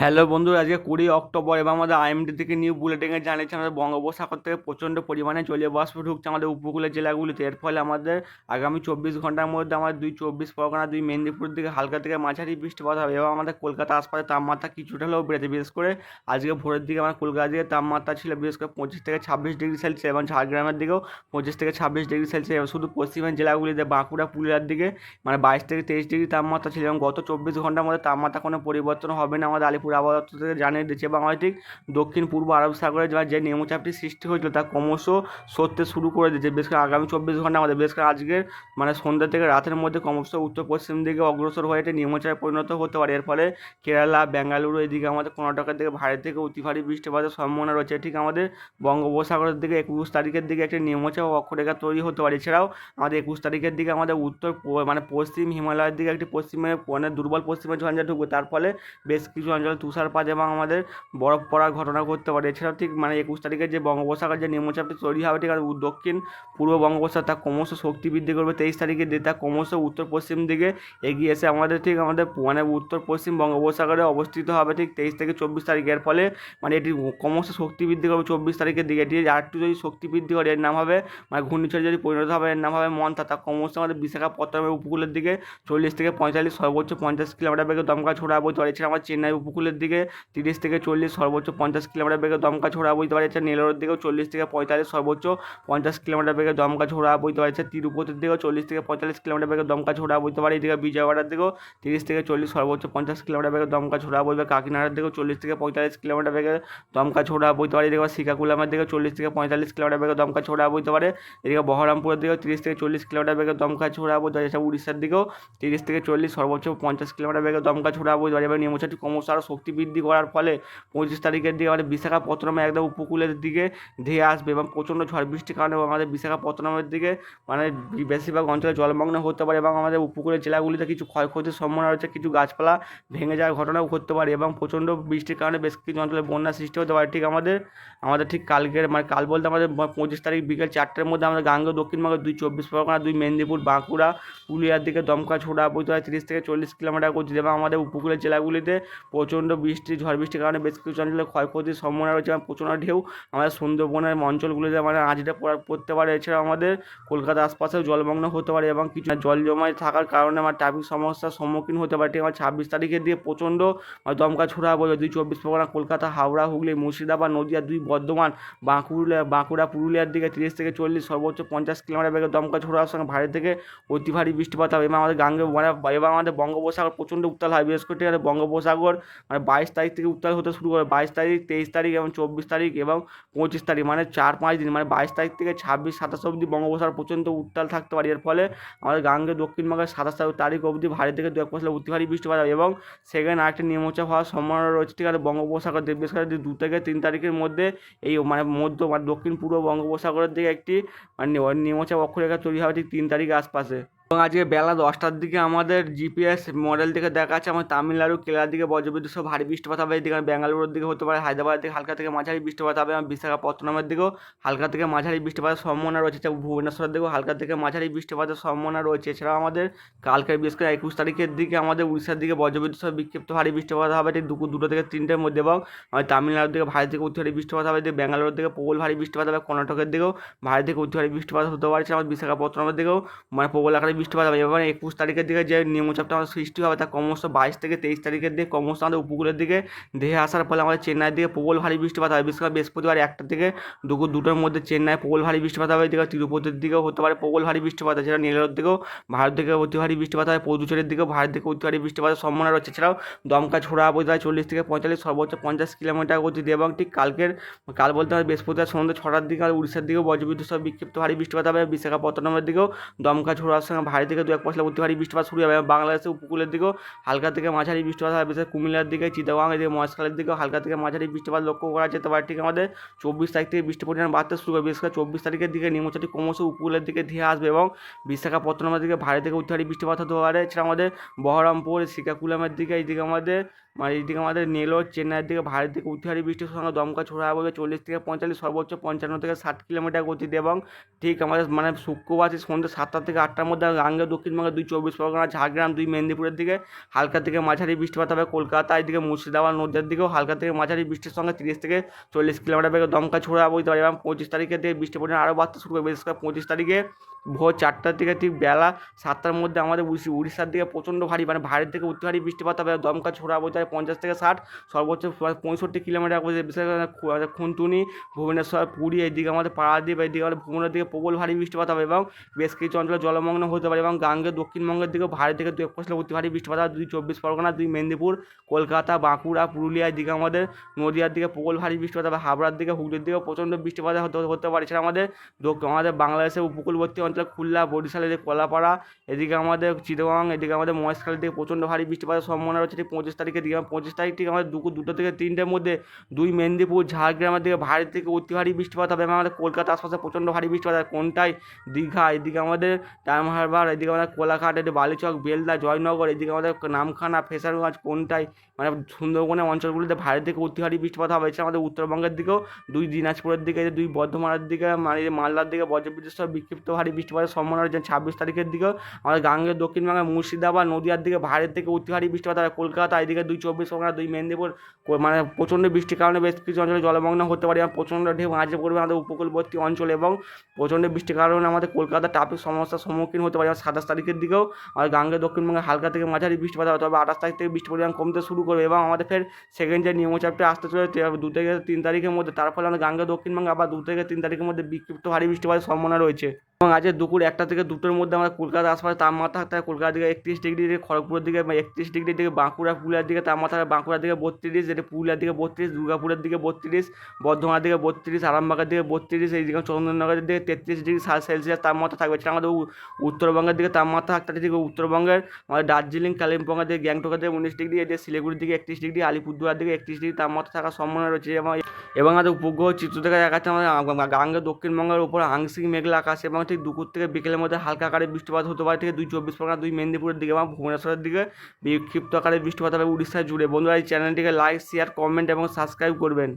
Hello বন্ধুরা, আজকে কুড়ি অক্টোবর এবং আমাদের আইএমডি থেকে নিউ বুলেটিনে জানিয়েছে আমাদের বঙ্গোপসাগর থেকে প্রচণ্ড পরিমাণে জলীয় বাষ্প ঢুকছে আমাদের উপকূলের জেলাগুলিতে। এর ফলে আমাদের আগামী চব্বিশ ঘণ্টার মধ্যে আমাদের দুই চব্বিশ পরগনা, দুই মেদিনীপুর দিকে হালকা থেকে মাঝারি বৃষ্টিপাত হবে এবং আমাদের কলকাতা আশপাশে তাপমাত্রা কিছুটা হলেও বেড়েছে। বিশেষ করে আজকে ভোরের দিকে আমার কলকাতা দিকে তাপমাত্রা ছিল বিশেষ করে পঁচিশ থেকে ছাব্বিশ ডিগ্রি সেলসিয়াস এবং ঝাড়গ্রামের দিকেও পঁচিশ থেকে ছাব্বিশ ডিগ্রি সেলসিয়াস। শুধু পশ্চিমের জেলাগুলিতে বাঁকুড়া, পুরুলিয়ার দিকে মানে বাইশ থেকে তেইশ ডিগ্রি তাপমাত্রা ছিল এবং গত চব্বিশ ঘণ্টার মধ্যে তাপমাত্রা কোনো পরিবর্তন হবে না। আমাদের আলিপুর আবহাওয়া দপ্তর থেকে জানিয়ে দিচ্ছে। এবং আমাদের দক্ষিণ, পূর্ব আরব সাগরে যে যে নিম্নচাপটি সৃষ্টি হয়েছিল তা ক্রমশ সরতে শুরু করে দিচ্ছে বেশ করে আগামী চব্বিশ ঘণ্টা আমাদের বেশ করে আজকের মানে সন্ধ্যা থেকে রাতের মধ্যে ক্রমশ উত্তর পশ্চিম দিকে অগ্রসর হয়ে এটি নিম্নচাপে পরিণত হতে পারে। এর ফলে কেরালা, বেঙ্গালুরু, এদিকে আমাদের কর্ণাটকের দিকে ভারী থেকে অতি ভারী বৃষ্টিপাতের সম্ভাবনা রয়েছে। ঠিক আমাদের বঙ্গোপসাগরের দিকে একুশ তারিখের দিকে একটি নিম্নচাপ অক্ষরেখা তৈরি হতে পারে। এছাড়াও আমাদের একুশ তারিখের দিকে আমাদের উত্তর মানে পশ্চিম হিমালয়ের দিকে একটি পশ্চিমে মানে দুর্বল পশ্চিমে ঝঞ্ঝা ঢুকবে। তার ফলে বেশ কিছু অঞ্চলে তুষারপাত এবং আমাদের বরফ পড়ার ঘটনা ঘটতে পারে। এছাড়াও ঠিক মানে একুশ তারিখে যে বঙ্গোপসাগর যে নিম্নচাপটি তৈরি হবে, ঠিক আছে দক্ষিণ পূর্ব বঙ্গোপসাগর তা ক্রমশ শক্তি বৃদ্ধি করবে। তেইশ তারিখে দিয়ে তা ক্রমশ উত্তর পশ্চিম দিকে এগিয়ে এসে আমাদের ঠিক আমাদের মানে উত্তর পশ্চিম বঙ্গোপসাগরে অবস্থিত হবে ঠিক তেইশ থেকে চব্বিশ তারিখের ফলে মানে এটি ক্রমশ শক্তি বৃদ্ধি করবে চব্বিশ তারিখের দিকে। এটি আরেকটু যদি শক্তি বৃদ্ধি করে, এর নাম হবে মানে ঘূর্ণিঝড় যদি পরিণত হবে, এর নাম হবে মন্থা। তা ক্রমশ আমাদের বিশাখাপত্তনমের উপকূলের দিকে চল্লিশ থেকে পঁয়তাল্লিশ সর্বোচ্চ পঞ্চাশ কিলোমিটার বেগে দমকা ছোড়া বইতে পারে। এছাড়া আমার চেন্নাই উপকূলের দিকে, তিরিশ থেকে চল্লিশ, সর্বোচ্চ পঞ্চাশ কিলোমিটার বেগে দমকা ছোড়া বইতে পারে। এছাড়া নেলোরের দিকেও চল্লিশ থেকে পঁয়তাল্লিশ, সর্বোচ্চ পঞ্চাশ কিলোমিটার বেগে দমকা ছোড়া বইতে পারছে তিরুপতির দিকেও চল্লিশ থেকে পঁয়তাল্লিশ কিলোমিটার বেগে দমকা ছোড়া বইতে পারে। এদিকে বিজয়ওয়াড়ার দিকেও তিরিশ থেকে চল্লিশ, সর্বোচ্চ পঞ্চাশ কিলোমিটার বেগে দমকা ছোড়া বইবে কাকিনাড়ার দিকেও চল্লিশ থেকে পঁয়তাল্লিশ কিলোমিটার বেগে দমকা ছোড়া বইতে পারে। এদিকে শ্রীকাকুলামের দিকে চল্লিশ থেকে পঁয়তাল্লিশ কিলোমিটার বেগে দমকা ছোড়া বইতে পারে। এদিকে বহরমপুরের দিকেও তিরিশ থেকে চল্লিশ কিলোমিটার বেগে দমকা ছোড়া বইতে পারে। উড়িষ্যার দিকেও তিরিশ থেকে চল্লিশ, সর্বোচ্চ পঞ্চাশ কিলোমিটার বেগে দমকা ছোড়া বইতে পারে। এবার নিম্নচাপটি ক্রমশ আরও শক্তি বৃদ্ধি করার ফলে পঁচিশ তারিখের দিকে আমাদের বিশাখাপত্তনমে একদম উপকূলের দিকে ধেয়ে আসবে এবং প্রচণ্ড ঝড় বৃষ্টির কারণে আমাদের বিশাখাপত্তনমের দিকে মানে বেশিরভাগ অঞ্চলে জলমগ্ন হতে পারে এবং আমাদের উপকূলের জেলাগুলিতে কিছু ক্ষয়ক্ষতির সম্ভাবনা রয়েছে কিছু গাছপালা ভেঙে যাওয়ার ঘটনাও ঘটতে পারে এবং প্রচণ্ড বৃষ্টির কারণে বেশ কিছু অঞ্চলে বন্যা সৃষ্টি হতে পারে ঠিক আমাদের আমাদের ঠিক কালকের মানে কাল বলতে আমাদের পঁচিশ তারিখ বিকেল চারটের মধ্যে আমাদের গাঙ্গে দক্ষিণবঙ্গের দুই চব্বিশ পরগনা দুই মেদিনীপুর বাঁকুড়া পুরুলিয়ার দিকে দমকা ছোড়া বইতে হয় তিরিশ থেকে চল্লিশ কিলোমিটার গতিতে এবং আমাদের উপকূলের জেলাগুলিতে প্রচণ্ড বৃষ্টি, ঝড় বৃষ্টির কারণে বেশ কিছু অঞ্চলে ক্ষয়ক্ষতির সম্ভাবনা রয়েছে এবং প্রচণ্ড ঢেউ আমাদের সুন্দরবনের অঞ্চলগুলিতে মানে আজটা পড়া- পড়তে পারে। এছাড়াও আমাদের কলকাতা আশপাশেও জলমগ্ন হতে পারে এবং কিছু জল জমায় থাকার কারণে আমার ট্রাফিক সমস্যার সম্মুখীন হতে পারে। ঠিক আমার ছাব্বিশ তারিখের দিয়ে প্রচণ্ড মানে দমকা ছোড়া বইবে দুই চব্বিশ পরগনা, কলকাতা, হাওড়া, হুগলি, মুর্শিদাবাদ, নদীয়া, দুই বর্ধমান, বাঁকুড়া বাঁকুড়া, পুরুলিয়ার দিকে তিরিশ থেকে চল্লিশ, সর্বোচ্চ পঞ্চাশ কিলোমিটার বেগে দমকা ছোড়ার সঙ্গে ভারী থেকে অতি ভারী বৃষ্টিপাত হবে এবং আমাদের গাঙ্গে মানে এবং আমাদের বঙ্গোপসাগর প্রচণ্ড উত্তাল হয়। বিশেষ করে বঙ্গোপসাগর মানে বাইশ তারিখ থেকে উত্তাল হতে শুরু করে বাইশ তারিখ, তেইশ তারিখ এবং চব্বিশ তারিখ এবং পঁচিশ তারিখ মানে চার পাঁচ দিন। মানে বাইশ তারিখ থেকে ছাব্বিশ, সাতাশ অবধি বঙ্গোপসাগর প্রচণ্ড উত্তাল থাকতে পারে। এর ফলে আমাদের গাঙ্গে দক্ষিণবঙ্গের সাতাশ তারিখ অবধি ভারী থেকে দু এক পশলা অতি ভারী বৃষ্টিপাত হবে এবং সেখানে আরেকটি নিম্নচাপ হওয়ার সম্ভাবনা রয়েছে। ঠিক আছে, বঙ্গোপসাগর বিশেষ করে দু থেকে তিন তারিখের মধ্যে এই মানে মধ্য মানে দক্ষিণ পূর্ব বঙ্গোপসাগরের দিকে একটি মানে নিম্নচাপ অক্ষরেখা তৈরি হবে ঠিক তিন তারিখের আশপাশে। এবং আজকে বেলা দশটার দিকে আমাদের জিপিএস মডেল থেকে দেখা দেখাচ্ছে আমার তামিলনাড়ু, কেরালার দিকে বজ্রবিদ্যুৎ সহ ভারী বৃষ্টিপাত হবে। এদিকে বেঙ্গালুরুর দিকে হতে পারে, হায়দ্রাবাদের দিকে হালকা থেকে মাঝারি বৃষ্টিপাত হবে। এবং বিশাখাপত্তনমের দিকেও হালকা থেকে মাঝারি বৃষ্টিপাতের সম্ভাবনা রয়েছে। এছাড়া ভুবনেশ্বরের দিকেও হালকা থেকে মাঝারি বৃষ্টিপাতের সম্ভাবনা রয়েছে। এছাড়াও আমাদের কালকে বিশেষ করে একুশ তারিখের দিকে আমাদের উড়িষ্যার দিকে বজ্রবিদ্যুৎ সহ বিক্ষিপ্ত ভারী বৃষ্টিপাত হবে। ঠিক দুপুর দুটো থেকে তিনটের মধ্যে এবং তামিলনাড়ুর দিকে ভারী থেকে অতি বৃষ্টিপাত হবে। এদিকে ব্যাঙ্গালোরের দিকে প্রবল ভারী বৃষ্টিপাত হবে। কর্ণাটকের দিকেও ভারী থেকে অতি বৃষ্টিপাত হতে পারে। এছাড়া আমাদের বিশাখাপত্তনমের দিকেও মানে প্রবল আকারে বৃষ্টিপাত হবে। এবং একুশ তারিখের দিকে যে নিম্নচাপটা আমাদের সৃষ্টি হবে, তা ক্রমশ বাইশ থেকে তেইশ তারিখের দিকে ক্রমশ আমাদের উপকূলের দিকে ধেয়ে আসার ফলে আমাদের চেন্নাইয়ের দিকে প্রবল ভারী বৃষ্টিপাত হবে। বিশেষ করে বৃহস্পতিবার একটা থেকে দুপুর দুটোর মধ্যে চেন্নাই প্রবল ভারী বৃষ্টিপাত হবে। এদিকে তিরুপতির দিকেও হতে পারে প্রবল ভারী বৃষ্টিপাত এছাড়া নীলের দিকেও, ভারত থেকে অতি ভারী বৃষ্টিপাত হয় পৌদুচেরির দিকেও ভারত থেকে অতি ভারী বৃষ্টিপাতের সম্ভাবনা রয়েছে। এছাড়াও দমকা, ছোড়া হয় চল্লিশ থেকে পঁয়তাল্লিশ, সর্বোচ্চ পঞ্চাশ কিলোমিটার গতিতে এবং ঠিক কালকের, কাল বলতে হবে বৃহস্পতিবার সন্ধ্যে ছটার দিকে আর উড়িষ্যার দিকেও বজ্রবিদ্যুৎ সহ বিক্ষিপ্ত ভারী বৃষ্টিপাত হবে। বিশাখাপত্তনমের দিকেও দমকা, ছোড়ার সঙ্গে ভারী থেকে দু এক পশলা অতি ভারী বৃষ্টিপাত শুরু হবে। এবং বাংলাদেশের উপকূলের দিকেও হালকা থেকে মাঝারি বৃষ্টিপাত হবে। বিশেষ কুমিল্লার দিকে, চিটাগাং এদিকে, মহেশখালের দিকেও হালকা থেকে মাঝারি বৃষ্টিপাত লক্ষ্য করা যেতে পারে। ঠিক আমাদের চব্বিশ তারিখ থেকে বৃষ্টির পরিমাণ বাড়তে শুরু হবে। বিশেষ করে চব্বিশ তারিখের দিকে নিম্নচাপটি ক্রমশ উপকূলের দিকে ধেয়ে আসবে এবং বিশাখাপত্তনমের দিকে ভারী থেকে অতি ভারী বৃষ্টিপাত হতে পারে। এছাড়া আমাদের বহরমপুর, শ্রীকাকুলামের দিকে এইদিকে আমাদের মানে এইদিকে আমাদের নেলোর, চেন্নাইয়ের দিকে ভারী থেকে অতি বৃষ্টির সঙ্গে দমকা ছোড়া হবে। চল্লিশ থেকে পঁয়তাল্লিশ, সর্বোচ্চ পঞ্চান্ন থেকে ষাট কিলোমিটার গতিতে এবং ঠিক আমাদের মানে শুক্রবার সন্ধ্যে সাতটা থেকে আটটার মধ্যে গাঙ্গে দক্ষিণবঙ্গে দুই চব্বিশ পরগনা, ঝাড়গ্রাম দুই মেদিনীপুরের দিকে, হালকা থেকে মাঝারি বৃষ্টিপাত হবে কলকাতা, এদিকে মুর্শিদাবাদ নদীর দিকেও হালকা থেকে মাঝারি বৃষ্টির সঙ্গে তিরিশ থেকে চল্লিশ কিলোমিটার বেগে দমকা ছোড়া বইতে পারে এবং পঁচিশ তারিখের দিকে বৃষ্টি পরিমাণ আরও বাড়তে শুরু করবে। বিশেষ করে পঁচিশ তারিখে ভোর চারটার দিকে ঠিক বেলা সাতটার মধ্যে আমাদের উড়িষ্যা, উড়িষ্যার দিকে প্রচণ্ড ভারী মানে ভারী থেকে অতি ভারী বৃষ্টিপাত হবে। দমকা ছোড়া বইতে পঞ্চাশ থেকে ষাট, সর্বোচ্চ পঁয়ষট্টি কিলোমিটার বিশেষ করে খুনটুনি ভুবনেশ্বর, পুরী এইদিকে আমাদের পাড়াদ্বীপ এইদিকে আমাদের ভুবনের দিকে প্রবল ভারী বৃষ্টিপাত হবে এবং বেশ কিছু অঞ্চলে জলমগ্ন হতে পারে এবং গাঙ্গে দক্ষিণবঙ্গের দিকে ভারী থেকে দু এক পশলা অতি ভারী বৃষ্টিপাত দুই চব্বিশ পরগনা, দুই মেদিনীপুর, কলকাতা, বাঁকুড়া, পুরুলিয়া এদিকে আমাদের নদিয়ার দিকে প্রবল ভারী বৃষ্টিপাত বা হাবড়ার দিকে, হুগলির দিকে প্রচণ্ড বৃষ্টিপাত হতে হতে পারে। এছাড়া আমাদের দক- আমাদের বাংলাদেশের উপকূলবর্তী অঞ্চল খুলনা, বরিশাল, এদিকে কলাপাড়া, এদিকে আমাদের চিটাগাং, এদিকে আমাদের মহেশখালীর দিকে প্রচণ্ড ভারী বৃষ্টিপাতের সম্ভাবনা রয়েছে। ঠিক পঁচিশ তারিখের দিকে পঁচিশ তারিখ থেকে আমাদের দুপুর দুটো থেকে তিনটের মধ্যে দুই মেদিনীপুর, ঝাড়গ্রামের দিকে ভারী থেকে অতি ভারী বৃষ্টিপাত হবে এবং আমাদের কলকাতা আশপাশে প্রচণ্ড ভারী বৃষ্টিপাত হবে কোনটায়? দীঘা, এদিকে আমাদের টাইম হারবার এদিকে আমাদের কোলাঘাট, এদিকে বালিচক, বেলদা, জয়নগর, এদিকে আমাদের নামখানা, ফেসারগঞ্জ কোনটায় মানে সুন্দরবনের অঞ্চলগুলিতে ভারী থেকে অতি ভারী বৃষ্টিপাত হবে। এছাড়া আমাদের উত্তরবঙ্গের দিকেও দুই, দিনাজপুরের দিকে, দুই, বর্ধমানের দিকে মানে মালদার দিকে, বজ্রবিদ্যুৎ সহ বিক্ষিপ্ত ভারী বৃষ্টিপাতের সম্ভাবনা রয়েছে। ছাব্বিশ তারিখের দিকেও আমাদের গাঙ্গের দক্ষিণবঙ্গে মুর্শিদাবাদ, নদিয়ার দিকে ভারী থেকে অতি ভারী বৃষ্টিপাত হবে। কলকাতা, এদিকে দুই, চব্বিশ পরগনা, দুই, মেদিনীপুর মানে প্রচণ্ড বৃষ্টির কারণে বেশ কিছু অঞ্চলে জলমগ্ন হতে পারে। এবং প্রচণ্ড ঢেউ আজে পড়বে আমাদের উপকূলবর্তী অঞ্চল এবং প্রচণ্ড বৃষ্টির কারণে আমাদের কলকাতা ট্রাফিক সমস্যার সম্মুখীন হতে পারে সাতাশ তারিখের দিকেও আর গাঙ্গে দক্ষিণবঙ্গে হালকা থেকে মাঝারি বৃষ্টিপাত হবে, তবে আঠাশ তারিখ থেকে বৃষ্টি পরিমাণ কমতে শুরু করবে এবং আমাদের ফের সেকেন্ড যে নিম্নচাপটা আসতে চলেছে দু থেকে তিন তারিখের মধ্যে, তার ফলে আমাদের গাঙ্গে দক্ষিণবঙ্গে আবার দু থেকে তিন তারিখের মধ্যে বিক্ষিপ্ত ভারী বৃষ্টিপাতের সম্ভাবনা রয়েছে। এবং আজকে দুপুর একটা থেকে দুটোর মধ্যে আমরা কলকাতা আশপাশে তাপমাত্রা থাকতে কলকাতার দিকে একত্রিশ ডিগ্রি থেকে খড়গপুরের দিকে একত্রিশ ডিগ্রি থেকে বাঁকুড়া পুরুলিয়ার দিকে তাপমাত্রা বাঁকুড়ার দিকে বত্রিশ যেটা পুরুলিয়ার দিকে বত্রিশ দুর্গাপুরের দিকে বত্রিশ বর্ধমানের দিকে বত্রিশ আরামবাগের দিকে বত্রিশ এই দিকে চন্দননগরের দিকে তেত্রিশ ডিগ্রি সেলসিয়াস তাপমাত্রা থাকবে সেটা আমাদের উত্তরবঙ্গের দিকে তাপমাত্রা থাকতে দিকে উত্তরবঙ্গের আমাদের দার্জিলিং কালিম্পংয়ের দিকে গ্যাংটকের দিকে উনিশ ডিগ্রি এদিকে শিলিগুড়ির দিকে একত্রিশ ডিগ্রি আলিপুরদুয়ার দিকে একত্রিশ ডিগ্রি তাপমাত্রা থাকার সম্ভাবনা রয়েছে এবং এবং আমাদের উপগ্রহ চিত্র থেকে দেখাচ্ছে আমাদের গাঙ্গে দক্ষিণবঙ্গের উপর আংশিক মেঘলা আকাশ এবং ঠিক দুপুর থেকে বিকেলের মধ্যে হালকা আকারে বৃষ্টিপাত হতে পারে। থেকে দুই চব্বিশ পরগনা, দুই মেদিনীপুরের দিকে এবং ভুবনেশ্বরের দিকে বিক্ষিপ্ত আকারে বৃষ্টিপাত হবে উড়িষ্যা জুড়ে। বন্ধুরা, এই চ্যানেলটিকে লাইক শেয়ার কমেন্ট এবং সাবস্ক্রাইব করবেন।